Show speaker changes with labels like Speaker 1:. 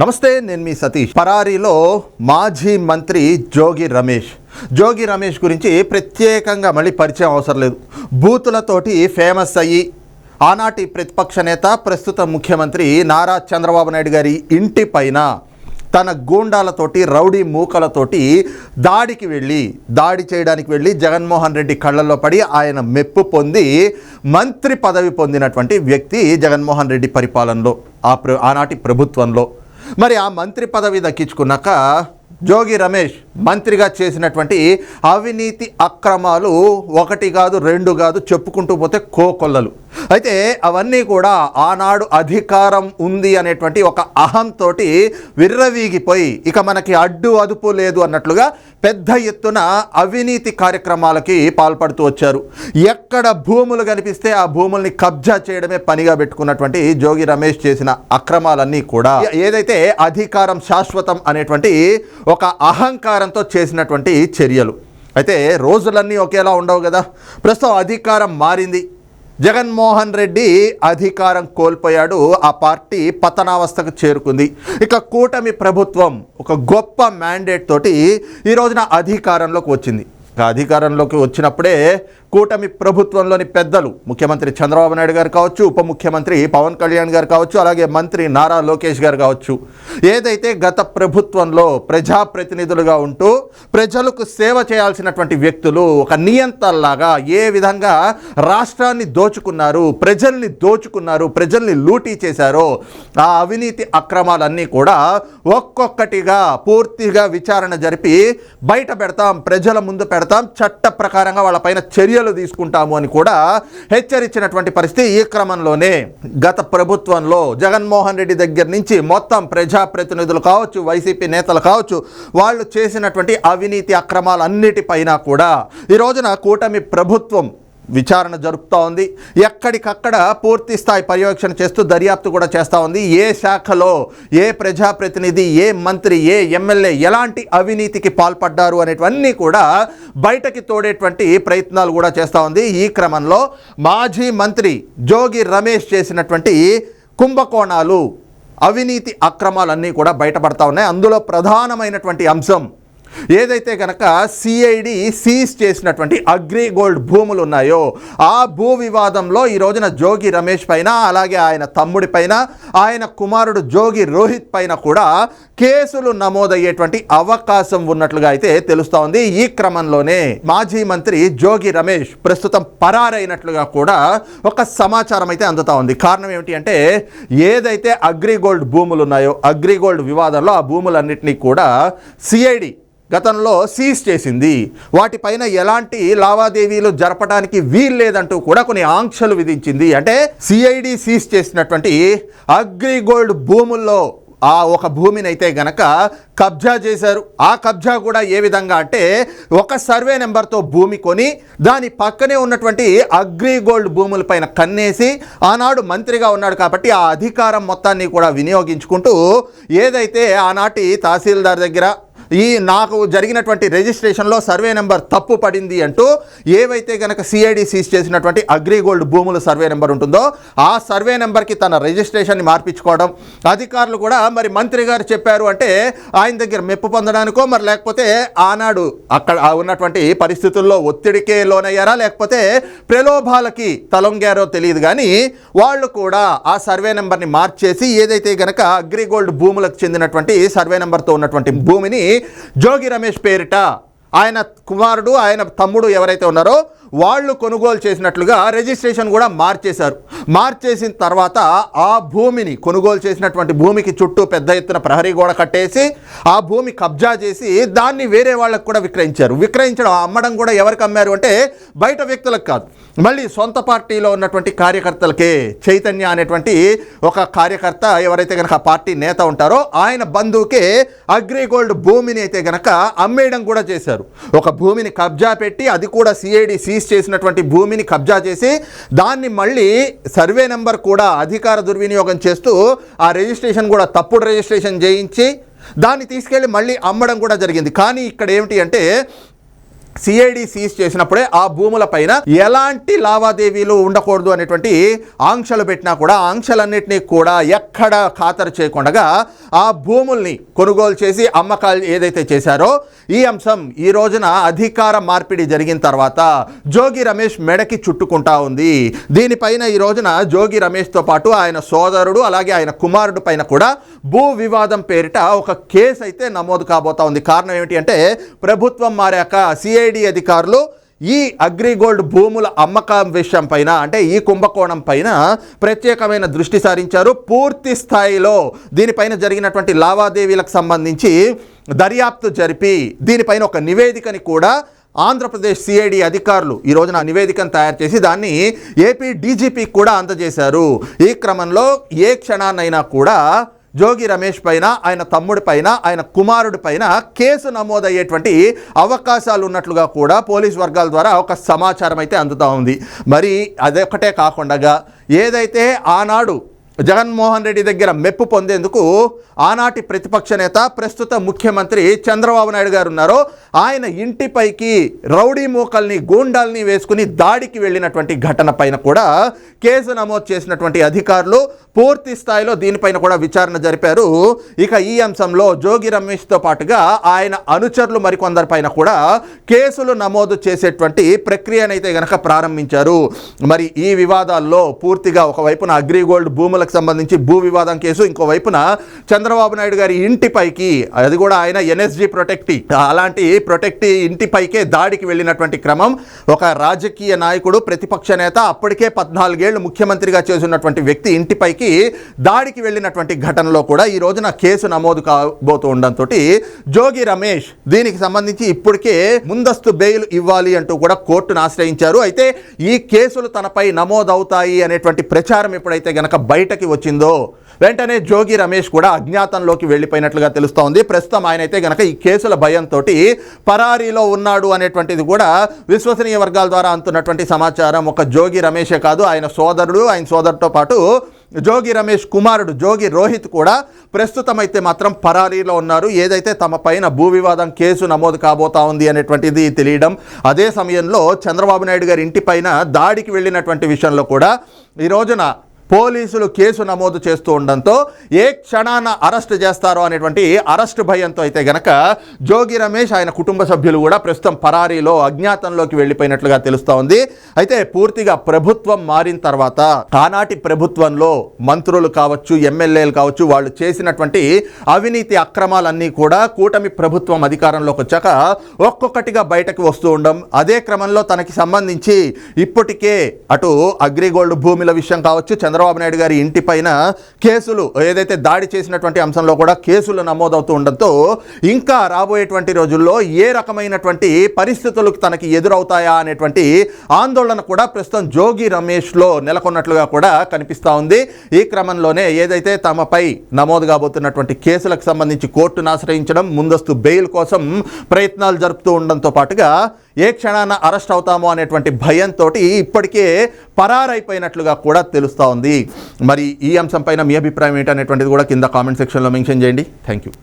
Speaker 1: నమస్తే నేను మీ సతీష్. పరారీలో మాజీ మంత్రి జోగి రమేష్. జోగి రమేష్ గురించి ప్రత్యేకంగా మళ్ళీ పరిచయం అవసరం లేదు. బూతులతోటి ఫేమస్ అయ్యి ఆనాటి ప్రతిపక్ష నేత ప్రస్తుత ముఖ్యమంత్రి నారా చంద్రబాబు నాయుడు గారి ఇంటి పైన తన గూండాలతోటి రౌడీ మూకలతోటి దాడికి వెళ్ళి దాడి చేయడానికి వెళ్ళి జగన్మోహన్ రెడ్డి కళ్ళల్లో పడి ఆయన మెప్పు పొంది మంత్రి పదవి పొందినటువంటి వ్యక్తి జగన్మోహన్ రెడ్డి పరిపాలనలో ఆ ప్ర ఆనాటి ప్రభుత్వంలో. మరి ఆ మంత్రి పదవి దక్కించుకున్నాక జోగి రమేష్ మంత్రిగా చేసినటువంటి అవినీతి అక్రమాలు ఒకటి కాదు రెండు కాదు చెప్పుకుంటూ పోతే కోకొల్లలు. అయితే అవన్నీ కూడా ఆనాడు అధికారం ఉంది అనేటువంటి ఒక అహంతో విర్రవీగిపోయి ఇక మనకి అడ్డు అదుపు లేదు అన్నట్లుగా పెద్ద ఎత్తున అవినీతి కార్యక్రమాలకి పాల్పడుతూ వచ్చారు. ఎక్కడ భూములు కనిపిస్తే ఆ భూముల్ని కబ్జా చేయడమే పనిగా పెట్టుకున్నటువంటి జోగి రమేష్ చేసిన అక్రమాలన్నీ కూడా ఏదైతే అధికారం శాశ్వతం అనేటువంటి ఒక అహంకారం అహంకారంతో చేసినటువంటి చర్యలు. అయితే రోజులన్నీ ఒకేలా ఉండవు కదా. ప్రస్తుతం అధికారం మారింది. జగన్మోహన్ రెడ్డి అధికారం కోల్పోయాడు. ఆ పార్టీ పతనావస్థకు చేరుకుంది. ఇక కూటమి ప్రభుత్వం ఒక గొప్ప మ్యాండేట్ తోటి ఈ రోజున అధికారంలోకి వచ్చింది. అధికారంలోకి వచ్చినప్పుడే కూటమి ప్రభుత్వంలోని పెద్దలు ముఖ్యమంత్రి చంద్రబాబు నాయుడు గారు కావచ్చు ఉప ముఖ్యమంత్రి పవన్ కళ్యాణ్ గారు కావచ్చు అలాగే మంత్రి నారా లోకేష్ గారు కావచ్చు ఏదైతే గత ప్రభుత్వంలో ప్రజాప్రతినిధులుగా ఉంటూ ప్రజలకు సేవ చేయాల్సినటువంటి వ్యక్తులు ఒక నియంతల్లాగా ఏ విధంగా రాష్ట్రాన్ని దోచుకున్నారు ప్రజల్ని దోచుకున్నారు ప్రజల్ని లూటీ చేశారో ఆ అవినీతి అక్రమాలన్నీ కూడా ఒక్కొక్కటిగా పూర్తిగా విచారణ జరిపి బయట పెడతాం ప్రజల ముందు పెడతాం చట్ట ప్రకారంగా వాళ్ళపైన చర్యలు తీసుకుంటాము అని కూడా హెచ్చరించినటువంటి పరిస్థితి ఈ క్రమంలోనే. గత ప్రభుత్వంలో జగన్మోహన్ రెడ్డి దగ్గర నుంచి మొత్తం ప్రజాప్రతినిధులు కావచ్చు వైసీపీ నేతలు కావచ్చు వాళ్ళు చేసినటువంటి అవినీతి అక్రమాలన్నిటిపైన కూడా ఈ రోజున కూటమి ప్రభుత్వం విచారణ జరుపుతూ ఉంది. ఎక్కడికక్కడ పూర్తి స్థాయి పర్యవేక్షణ చేస్తూ దర్యాప్తు కూడా చేస్తూ ఉంది. ఏ శాఖలో ఏ ప్రజాప్రతినిధి ఏ మంత్రి ఏ ఎమ్మెల్యే ఎలాంటి అవినీతికి పాల్పడ్డారు అనేటివన్నీ కూడా బయటకి తోడేటువంటి ప్రయత్నాలు కూడా చేస్తూ ఉంది. ఈ క్రమంలో మాజీ మంత్రి జోగి రమేష్ చేసినటువంటి కుంభకోణాలు అవినీతి అక్రమాలన్నీ కూడా బయటపడతా ఉన్నాయి. అందులో ప్రధానమైనటువంటి అంశం ఏదైతే కనుక సిఐడి సీజ్ చేసినటువంటి అగ్రి గోల్డ్ భూములు ఉన్నాయో ఆ భూ వివాదంలో ఈ రోజున జోగి రమేష్ పైన అలాగే ఆయన తమ్ముడి పైన ఆయన కుమారుడు జోగి రోహిత్ పైన కూడా కేసులు నమోదయ్యేటువంటి అవకాశం ఉన్నట్లుగా అయితే తెలుస్తోంది ఉంది. ఈ క్రమంలోనే మాజీ మంత్రి జోగి రమేష్ ప్రస్తుతం పరారైనట్లుగా కూడా ఒక సమాచారం అయితే అందుతా ఉంది. కారణం ఏమిటి అంటే ఏదైతే అగ్రిగోల్డ్ భూములు ఉన్నాయో అగ్రిగోల్డ్ వివాదంలో ఆ భూములన్నింటినీ కూడా సిఐడి గతంలో సీజ్ చేసింది. వాటిపైన ఎలాంటి లావాదేవీలు జరపడానికి వీల్లేదంటూ కూడా కొన్ని ఆంక్షలు విధించింది. అంటే సిఐడి సీజ్ చేసినటువంటి అగ్రిగోల్డ్ భూముల్లో ఆ ఒక భూమిని అయితే గనక కబ్జా చేశారు. ఆ కబ్జా కూడా ఏ విధంగా అంటే ఒక సర్వే నెంబర్తో భూమి కొని దాని పక్కనే ఉన్నటువంటి అగ్రిగోల్డ్ భూములపైన కన్నేసి ఆనాడు మంత్రిగా ఉన్నాడు కాబట్టి ఆ అధికారం మొత్తాన్ని కూడా వినియోగించుకుంటూ ఏదైతే ఆనాటి తహసీల్దార్ దగ్గర ఈ నాకు జరిగినటువంటి రిజిస్ట్రేషన్లో సర్వే నెంబర్ తప్పు పడింది అంటూ ఏవైతే గనక సిఐడి సీజ్ చేసినటువంటి అగ్రిగోల్డ్ భూముల సర్వే నెంబర్ ఉంటుందో ఆ సర్వే నెంబర్కి తన రిజిస్ట్రేషన్ని మార్పించుకోవడం. అధికారులు కూడా మరి మంత్రి గారు చెప్పారు అంటే ఆయన దగ్గర మెప్పు పొందడానికో మరి లేకపోతే ఆనాడు అక్కడ ఉన్నటువంటి పరిస్థితుల్లో ఒత్తిడికే లోనయ్యారా? లేకపోతే ప్రలోభాలకి తలొంగారో తెలియదు కానీ వాళ్ళు కూడా ఆ సర్వే నెంబర్ని మార్చేసి ఏదైతే గనక అగ్రిగోల్డ్ భూములకు చెందినటువంటి సర్వే నెంబర్తో ఉన్నటువంటి భూమిని జోగి రమేష్ పేరిట ఆయన కుమారుడు ఆయన తమ్ముడు ఎవరైతే ఉన్నారో వాళ్ళు కొనుగోలు చేసినట్లుగా రిజిస్ట్రేషన్ కూడా మార్చేశారు. మార్చేసిన తర్వాత ఆ భూమిని కొనుగోలు చేసినటువంటి భూమికి చుట్టూ పెద్ద ఎత్తున ప్రహరీ గోడ కట్టేసి ఆ భూమి కబ్జా చేసి దాన్ని వేరే వాళ్ళకు కూడా విక్రయించారు. విక్రయించడం అమ్మడం కూడా ఎవరికి అమ్మారు అంటే బయట వ్యక్తులకు కాదు. మళ్ళీ సొంత పార్టీలో ఉన్నటువంటి కార్యకర్తలకే చైతన్య అనేటువంటి ఒక కార్యకర్త ఎవరైతే కనుక ఆ పార్టీ నేత ఉంటారో ఆయన బంధువుకే అగ్రిగోల్డ్ భూమిని అయితే కనుక అమ్మేయడం కూడా చేశారు. ఒక భూమిని కబ్జా పెట్టి అది కూడా సిఐడి సీజ్ చేసినటువంటి భూమిని కబ్జా చేసి దాన్ని మళ్ళీ సర్వే నెంబర్ కూడా అధికార దుర్వినియోగం చేస్తూ ఆ రిజిస్ట్రేషన్ కూడా తప్పుడు రిజిస్ట్రేషన్ చేయించి దాన్ని తీసుకెళ్ళి మళ్ళీ అమ్మడం కూడా జరిగింది. కానీ ఇక్కడ ఏమిటి అంటే సిఐడి సీజ్ చేసినప్పుడే ఆ భూముల పైన ఎలాంటి లావాదేవీలు ఉండకూడదు అనేటువంటి ఆంక్షలు పెట్టినా కూడా ఆంక్షలన్నింటినీ కూడా ఎక్కడ ఖాతరు చేయకుండా ఆ భూముల్ని కొనుగోలు చేసి అమ్మకాలు ఏదైతే చేశారో ఈ అంశం ఈ రోజున అధికార మార్పిడి జరిగిన తర్వాత జోగి రమేష్ మెడకి చుట్టుకుంటా ఉంది. దీనిపైన ఈ రోజున జోగి రమేష్తో పాటు ఆయన సోదరుడు అలాగే ఆయన కుమారుడు పైన కూడా భూ వివాదం పేరిట ఒక కేసు అయితే నమోదు కాబోతా ఉంది. కారణం ఏమిటి అంటే ప్రభుత్వం మారాక సిఐడి అధికారులు ఈ అగ్రిగోల్డ్ భూముల అమ్మకం విషయం పైన అంటే ఈ కుంభకోణం పైన ప్రత్యేకమైన దృష్టి సారించారు. పూర్తి స్థాయిలో దీనిపైన జరిగినటువంటి లావాదేవీలకు సంబంధించి దర్యాప్తు జరిపి దీనిపైన ఒక నివేదికని కూడా ఆంధ్రప్రదేశ్ సిఐడి అధికారులు ఈ రోజున నివేదికను తయారు చేసి దాన్ని ఏపీ డీజీపీకి కూడా అందజేశారు. ఈ క్రమంలో ఏ క్షణాన్నైనా కూడా జోగి రమేష్ పైన ఆయన తమ్ముడి పైన ఆయన కుమారుడి పైన కేసు నమోదయ్యేటువంటి అవకాశాలు ఉన్నట్లుగా కూడా పోలీస్ వర్గాల ద్వారా ఒక సమాచారం అయితే అందుతూ ఉంది. మరి అదొకటే కాకుండా ఏదైతే ఆనాడు జగన్మోహన్ రెడ్డి దగ్గర మెప్పు పొందేందుకు ఆనాటి ప్రతిపక్ష నేత ప్రస్తుత ముఖ్యమంత్రి చంద్రబాబు నాయుడు గారు ఉన్నారో ఆయన ఇంటిపైకి రౌడీ మూకల్ని గూండాల్ని వేసుకుని దాడికి వెళ్ళినటువంటి ఘటన పైన కూడా కేసు నమోదు చేసినటువంటి అధికారులు పూర్తి స్థాయిలో దీనిపైన కూడా విచారణ జరిపారు. ఇక ఈ అంశంలో జోగి రమేష్తో పాటుగా ఆయన అనుచరులు మరికొందరిపైన కూడా కేసులు నమోదు చేసేటువంటి ప్రక్రియనైతే గనక ప్రారంభించారు. మరి ఈ వివాదాల్లో పూర్తిగా ఒకవైపున అగ్రిగోల్డ్ భూముల భూములకు సంబంధించి భూ వివాదం కేసు. ఇంకోవైపున చంద్రబాబు నాయుడు గారి ఇంటిపైకి అది కూడా ఆయన ఎన్ఎస్జి ప్రొటెక్టి. అలాంటి ప్రొటెక్టి ఇంటిపైకే దాడికి వెళ్ళినటువంటి క్రమం ఒక రాజకీయ నాయకుడు ప్రతిపక్ష నేత అప్పటికే పద్నాలుగేళ్ళు ముఖ్యమంత్రిగా చేస్తున్నటువంటి వ్యక్తి ఇంటిపైకి దాడికి వెళ్ళినటువంటి ఘటనలో కూడా ఈ రోజున కేసు నమోదు కాబోతూ ఉండడంతో జోగి రమేష్ దీనికి సంబంధించి ఇప్పటికే ముందస్తు బెయిల్ ఇవ్వాలి అంటూ కూడా కోర్టును ఆశ్రయించారు. అయితే ఈ కేసులు తనపై నమోదవుతాయి అనేటువంటి ప్రచారం ఎప్పుడైతే గనక బయటకి వచ్చిందో? వెంటనే జోగి రమేష్ కూడా అజ్ఞాతంలోకి వెళ్ళిపోయినట్లుగా తెలుస్తోంది. ప్రస్తుతం ఆయన అయితే గనక ఈ కేసుల భయంతో పరారీలో ఉన్నాడు అనేటువంటిది కూడా విశ్వసనీయ వర్గాల ద్వారా అంతున్నటువంటి సమాచారం. ఒక జోగి రమేషే కాదు ఆయన సోదరుడు ఆయన సోదరుతో పాటు జోగి రమేష్ కుమారుడు జోగి రోహిత్ కూడా ప్రస్తుతం అయితే మాత్రం పరారీలో ఉన్నారు. ఏదైతే తమ పైన భూ వివాదం కేసు నమోదు కాబోతా ఉంది అనేటువంటిది తెలియడం అదే సమయంలో చంద్రబాబు నాయుడు గారి ఇంటిపైన దాడికి వెళ్ళినటువంటి విషయంలో కూడా ఈ రోజున పోలీసులు కేసు నమోదు చేస్తూ ఉండడంతో ఏ క్షణాన అరెస్ట్ చేస్తారో అనేటువంటి అరెస్ట్ భయంతో అయితే గనక జోగి రమేష్ ఆయన కుటుంబ సభ్యులు కూడా ప్రస్తుతం పరారీలో అజ్ఞాతంలోకి వెళ్ళిపోయినట్లుగా తెలుస్తూ ఉంది. అయితే పూర్తిగా ప్రభుత్వం మారిన తర్వాత ఆనాటి ప్రభుత్వంలో మంత్రులు కావచ్చు ఎమ్మెల్యేలు కావచ్చు వాళ్ళు చేసినటువంటి అవినీతి అక్రమాలన్నీ కూడా కూటమి ప్రభుత్వం అధికారంలోకి వచ్చాక ఒక్కొక్కటిగా బయటకు వస్తూ ఉండడం అదే క్రమంలో తనకి సంబంధించి ఇప్పటికే అటు అగ్రిగోల్డ్ భూముల విషయం కావచ్చు చంద్రబాబు నాయుడు గారి ఇంటిపైన కేసులు ఏదైతే దాడి చేసినటువంటి అంశంలో కూడా కేసులు నమోదవుతూ ఉండడంతో ఇంకా రాబోయేటువంటి రోజుల్లో ఏ రకమైనటువంటి పరిస్థితులు తనకి ఎదురవుతాయా అనేటువంటి ఆందోళన కూడా ప్రస్తుతం జోగి రమేష్లో నెలకొన్నట్లుగా కూడా కనిపిస్తూ ఉంది. ఈ క్రమంలోనే ఏదైతే తమపై నమోదు కాబోతున్నటువంటి కేసులకు సంబంధించి కోర్టును ఆశ్రయించడం ముందస్తు బెయిల్ కోసం ప్రయత్నాలు జరుపుతూ ఉండడంతో పాటుగా ఏ క్షణాన అరెస్ట్ అవుతామో అనేటువంటి భయంతో ఇప్పటికే పరారైపోయినట్లుగా కూడా తెలుస్తూ ఉంది. మరి ఈ అంశంపైన మీ అభిప్రాయం ఏంటనేటువంటిది కూడా కింద కామెంట్ సెక్షన్లో మెన్షన్ చేయండి. Thank you.